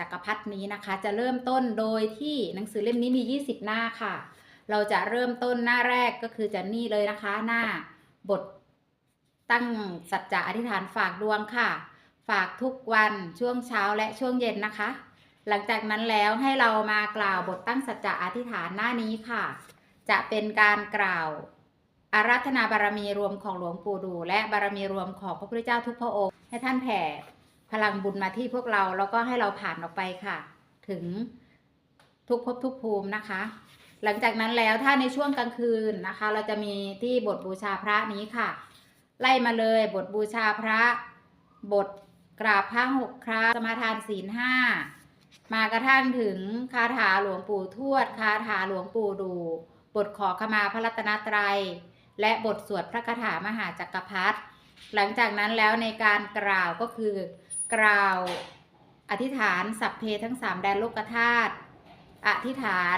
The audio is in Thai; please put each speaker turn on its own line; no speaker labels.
จักรพรรดินี้นะคะ จะเริ่มต้นโดยที่หนังสือเล่มนี้มี 20 หน้าค่ะ เราจะเริ่มต้นหน้าแรกก็คือจะนี่เลยนะคะ หน้าบทตั้งสัจจะอธิษฐานฝากดวงค่ะ ฝากทุกวันช่วงเช้าและช่วงเย็นนะคะ หลังจากนั้นแล้วให้เรามากล่าวบทตั้งสัจจะอธิษฐานหน้านี้ค่ะ จะเป็นการกล่าวอาราธนาบารมีรวมของหลวงปู่ดู และบารมีรวมของพระพุทธเจ้าทุกพระองค์ ให้ท่านแผ่ พลังบุญมาที่พวกเราแล้วก็ให้เราผ่านออกไปค่ะ ถึงทุกภพทุกภูมินะคะ หลังจากนั้นแล้วถ้าในช่วงกลางคืนนะคะ เราจะมีที่บทบูชาพระนี้ค่ะ ไล่มาเลยบทบูชาพระบทกราบพระหกครั้งสมาทานศีลห้ามากระทั่งถึงคาถาหลวงปู่ทวด คาถาหลวงปู่ดู บทขอขมาพระรัตนตรัย และบทสวดพระคาถามหาจักรพรรดิ หลังจากนั้นแล้วในการกล่าวก็คือกล่าวอธิษฐานสัพเพทั้งสามแดนโลกธาตุอธิษฐาน